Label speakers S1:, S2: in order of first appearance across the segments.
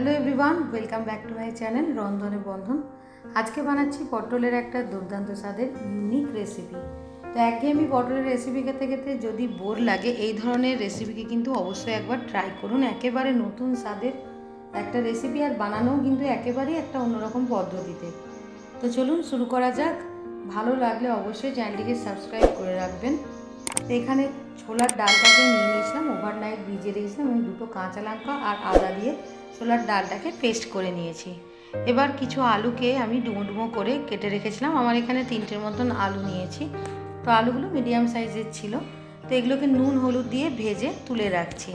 S1: Hello everyone welcome back to my channel Rondhone Bondhon আজকে বানাচ্ছি পটলের একটা দুর্দান্ত স্বাদের ইউনিক রেসিপি তো একঘেয়েমি পটলের রেসিপি খেতে খেতে যদি বোর লাগে, এই ধরনের রেসিপিকে কিন্তু অবশ্যই একবার ট্রাই করুন। একেবারে নতুন স্বাদের একটা রেসিপি আর বানানোও কিন্তু একেবারেই একটা অন্যরকম পদ্ধতিতে। তো চলুন শুরু করা যাক। ভালো লাগলে অবশ্যই চ্যানেলটিকে সাবস্ক্রাইব করে রাখবেন। তো এখানে ছোলার ডালটাকে নিয়ে নিয়েছিলাম ওভারনাইট ভিজিয়ে রেখেছিলাম এবং দুটো কাঁচা লঙ্কা আর আদা দিয়ে ছোলার ডালটাকে পেস্ট করে নিয়েছি। এবার কিছু আলুকে আমি ডুমো ডুমো করে কেটে রেখেছিলাম। আমার এখানে তিনটের মতন আলু নিয়েছি। তো আলুগুলো মিডিয়াম সাইজের ছিল। তো এগুলোকে নুন, হলুদ দিয়ে ভেজে তুলে রাখছি।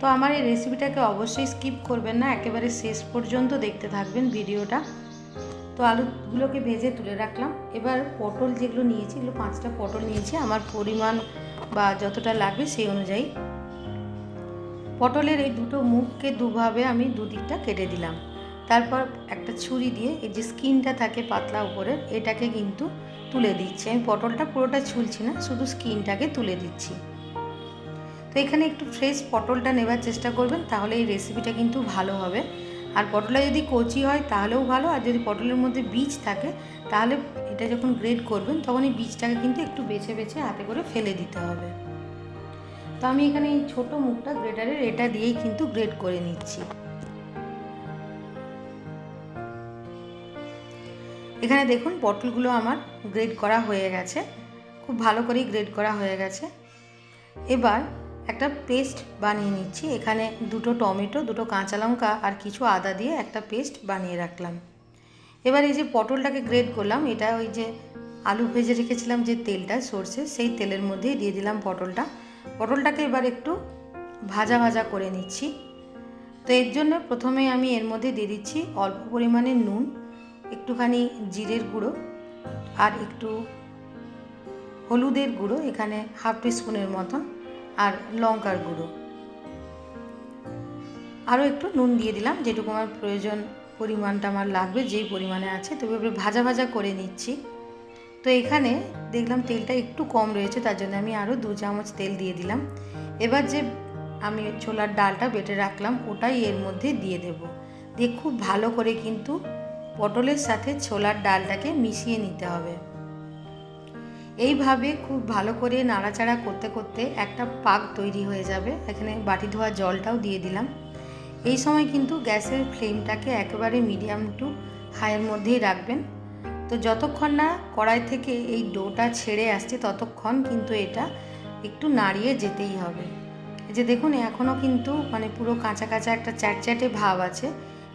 S1: তো আমার এই রেসিপিটাকে অবশ্যই স্কিপ করবেন না। একেবারে শেষ পর্যন্ত দেখতে থাকবেন ভিডিওটা। তো আলুগুলোকে ভেজে তুলে রাখলাম। এবার পটল যেগুলো নিয়েছি, এগুলো পাঁচটা পটল নিয়েছি। আমার পরিমাণ বা যতটা লাগবে সেই অনুযায়ী পটলের এই দুটো মুখকে দুভাবে আমি দুদিকটা কেটে দিলাম। তারপর একটা ছুরি দিয়ে এই যে স্কিনটা থাকে পাতলা উপরের, এটাকে কিন্তু তুলে দিচ্ছি। আমি পটলটা পুরোটা ছুলছি না, শুধু স্কিনটাকে তুলে দিচ্ছি। তো এখানে একটু ফ্রেশ পটলটা নেবার চেষ্টা করবেন, তাহলে এই রেসিপিটা কিন্তু ভালো হবে। আর পটলটা যদি কচি হয় তাহলেও ভালো, আর যদি পটলের মধ্যে বীজ থাকে তাহলে এটা যখন গ্রেড করবেন, তখন এই বীজটাকে কিন্তু একটু বেছে বেছে হাতে করে ফেলে দিতে হবে। তো আমি এখানে এই ছোটো মুখটা গ্রেটারের এটা দিয়েই কিন্তু গ্রেড করে নিচ্ছি। এখানে দেখুন পটলগুলো আমার গ্রেড করা হয়ে গেছে। খুব ভালো করেই গ্রেড করা হয়ে গেছে। এবার একটা পেস্ট বানিয়ে নিচ্ছি। এখানে দুটো টমেটো, দুটো কাঁচা লঙ্কা আর কিছু আদা দিয়ে একটা পেস্ট বানিয়ে রাখলাম। এবার এই যে পটলটাকে গ্রেড করলাম, এটা ওই যে আলু ভেজে রেখেছিলাম যে তেলটা সর্ষে, সেই তেলের মধ্যেই দিয়ে দিলাম পটলটা। পটলটাকে এবার একটু ভাজা ভাজা করে নিচ্ছি। তো এর জন্য প্রথমে আমি এর মধ্যে দিয়ে দিচ্ছি অল্প পরিমাণে নুন, একটুখানি জিরের গুঁড়ো আর একটু হলুদের গুঁড়ো, এখানে হাফ টিস্পুনের মতন, আর লঙ্কার গুঁড়ো। আরও একটু নুন দিয়ে দিলাম, যেটুকু আমার প্রয়োজন পরিমাণটা আমার লাগবে, যেই পরিমাণে আছে, তবে ভাজা ভাজা করে নিচ্ছি। তো এখানে দেখলাম তেলটা একটু কম রয়েছে, তার জন্য আমি আরও দু চামচ তেল দিয়ে দিলাম। এবার যে আমি ছোলার ডালটা বেটে রাখলাম, ওটাই এর মধ্যে দিয়ে দেব। দিয়ে খুব ভালো করে কিন্তু পটলের সাথে ছোলার ডালটাকে মিশিয়ে নিতে হবে। এইভাবে খুব ভালো করে নাড়াচাড়া করতে করতে একটা পাক তৈরি হয়ে যাবে। এখানে বাটি ধোয়া জলটাও দিয়ে দিলাম। এই সময় কিন্তু গ্যাসের ফ্লেমটাকে একেবারে মিডিয়াম টু হাইয়ের মধ্যেই রাখবেন। তো যতক্ষণ না কড়াই থেকে এই ডোটা ছেড়ে আসছে, ততক্ষণ কিন্তু এটা একটু নাড়িয়ে যেতেই হবে। যে দেখুন, এখনও কিন্তু মানে পুরো কাঁচা কাঁচা একটা চ্যাটচ্যাটে ভাব আছে।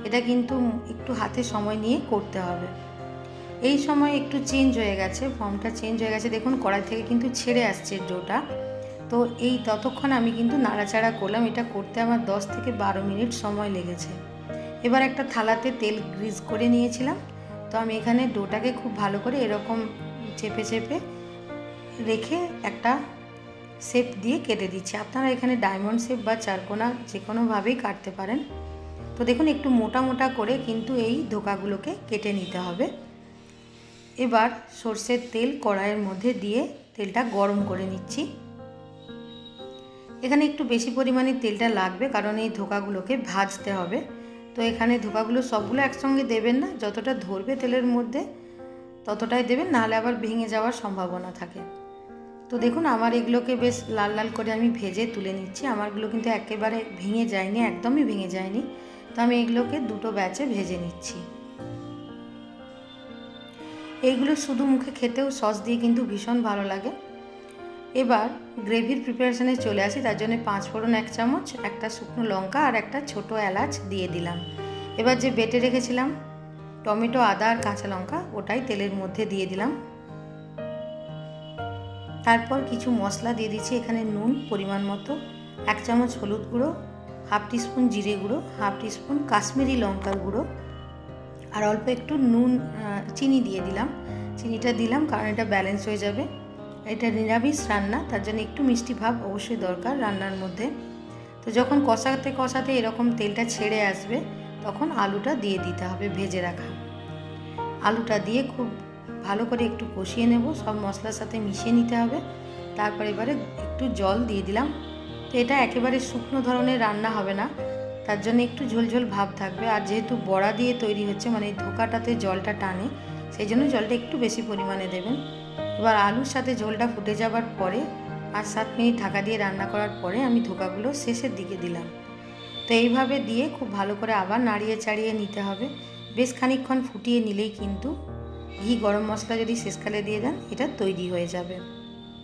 S1: এটা কিন্তু একটু হাতে সময় নিয়ে করতে হবে। এই সময় একটু চেঞ্জ হয়ে গেছে, ফর্মটা চেঞ্জ হয়ে গেছে। দেখুন, কড়াই থেকে কিন্তু ছেড়ে আসছে ডোটা। তো এই ততক্ষণ আমি কিন্তু নাড়াচাড়া করলাম। এটা করতে আমার 10 থেকে বারো মিনিট সময় লেগেছে। এবার একটা থালাতে তেল গ্রিজ করে নিয়েছিলাম। তো আমি এখানে ডোটাকে খুব ভালো করে এরকম চেপে চেপে রেখে একটা শেপ দিয়ে কেটে দিচ্ছি। আপনারা এখানে ডায়মন্ড শেপ বা চারকোনা যে কোনোভাবেই কাটতে পারেন। তো দেখুন, একটু মোটা মোটা করে কিন্তু এই ধোকাগুলোকে কেটে নিতে হবে। এবার সর্ষের তেল কড়াইয়ের মধ্যে দিয়ে তেলটা গরম করে নিচ্ছি। এখানে একটু বেশি পরিমাণে তেলটা লাগবে, কারণ এই ধোকাগুলোকে ভাজতে হবে। তো এখানে ধোপাগুলো সবগুলো একসঙ্গে দেবেন না, যতটা ধরবে তেলের মধ্যে ততটাই দেবেন, নাহলে আবার ভেঙে যাওয়ার সম্ভাবনা থাকে। তো দেখুন, আমার এগুলোকে বেশ লাল লাল করে আমি ভেজে তুলে নিচ্ছি। আমারগুলো কিন্তু একেবারে ভেঙে যায়নি, একদমই ভেঙে যায়নি। তো আমি এগুলোকে দুটো ব্যাচে ভেজে নিচ্ছি। এইগুলো শুধু মুখে খেতেও সস দিয়ে কিন্তু ভীষণ ভালো লাগে। এবার গ্রেভির প্রিপারেশানে চলে আসি, তার জন্য পাঁচ ফোড়ন, এক চামচ, একটা শুকনো লঙ্কা আর একটা ছোট এলাচ দিয়ে দিলাম। এবার যে বেটে রেখেছিলাম, টমেটো, আদা আর কাঁচা লঙ্কা, ওটাই তেলের মধ্যে দিয়ে দিলাম। তারপর কিছু মশলা দিয়ে দিচ্ছি, এখানে নুন পরিমাণ মতো, এক চামচ হলুদ গুঁড়ো, হাফ টিস্পুন জিরে গুঁড়ো, হাফ টিস্পুন কাশ্মীরি লঙ্কার গুঁড়ো, আর অল্প একটু নুন চিনি দিয়ে দিলাম। চিনিটা দিলাম, কারণ এটা ব্যালেন্স হয়ে যাবে। এটা নিরামিষ রান্না, তার জন্য একটু মিষ্টি ভাব অবশ্যই দরকার রান্নার মধ্যে। তো যখন কষাতে কষাতে এরকম তেলটা ছেড়ে আসবে, তখন আলুটা দিয়ে দিতে হবে, ভেজে রাখা। আলুটা দিয়ে খুব ভালো করে একটু কষিয়ে নেব, সব মশলার সাথে মিশিয়ে নিতে হবে। তারপরে এবারে একটু জল দিয়ে দিলাম। তো এটা একেবারে শুকনো ধরনের রান্না হবে না, তার জন্য একটু ঝোলঝোল ভাব থাকবে। আর যেহেতু বড়া দিয়ে তৈরি হচ্ছে মানে ধোকাটাতে জলটা টানে, সেই জন্য জলটা একটু বেশি পরিমাণে দেবেন। এবার আলুর সাথে ঝোলটা ফুটে যাবার পরে পাঁচ সাত মিনিট ঢাকা দিয়ে রান্না করার পরে আমি ধোকাগুলো শেষের দিকে দিলাম। তো এইভাবে দিয়ে খুব ভালো করে আবার নাড়িয়ে চাড়িয়ে নিতে হবে। বেশ খানিকক্ষণ ফুটিয়ে নিলেই কিন্তু ঘি গরম মশলা যদি শেষকালে দিয়ে দেন, এটা তৈরি হয়ে যাবে।